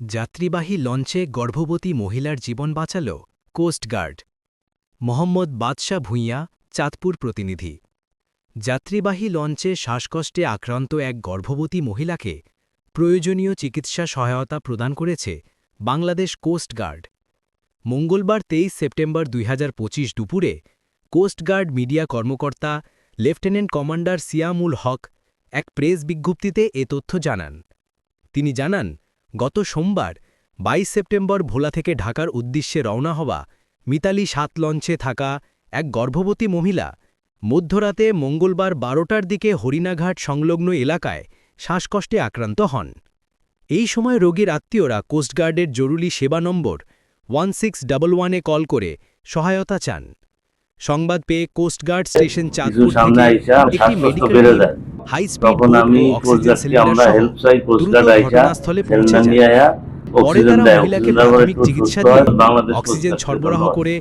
যাত্রীবাহী লঞ্চে গর্ভবতী মহিলার জীবন বাঁচাল কোস্টগার্ড মোহাম্মদ বাদশাহ ভূঁইয়া, চাঁদপুর প্রতিনিধি। যাত্রীবাহী লঞ্চে শ্বাসকষ্টে আক্রান্ত এক গর্ভবতী মহিলাকে প্রয়োজনীয় চিকিৎসা সহায়তা প্রদান করেছে বাংলাদেশ কোস্টগার্ড মঙ্গলবার তেইশ সেপ্টেম্বর দুই হাজার পঁচিশ দুপুরে কোস্টগার্ড মিডিয়া কর্মকর্তা লেফটেন্যান্ট কমান্ডার সিয়ামুল হক এক প্রেস বিজ্ঞপ্তিতে এ তথ্য জানান। তিনি জানান গত সোমবার ২২ সেপ্টেম্বর ভোলা থেকে ঢাকার উদ্দেশ্যে রওনা হওয়া মিতালি সাত লঞ্চে থাকা এক গর্ভবতী মহিলা মধ্যরাতে মঙ্গলবার বারোটার দিকে হরিণাঘাট সংলগ্ন এলাকায় শ্বাসকষ্টে আক্রান্ত হন। এই সময় রোগীর আত্মীয়রা কোস্টগার্ডের জরুরি সেবা নম্বর ওয়ান সিক্স ওয়ানে কল করে সহায়তা চান। সংবাদ পেয়ে কোস্টগার্ড স্টেশন চাঁদপুর থেকে একটি মেডিকেল হাই স্পিড ঘটনাস্থলে পৌঁছে যায়। পরে তারা মহিলাকে প্রাথমিক চিকিৎসা দিয়ে অক্সিজেন সরবরাহ করে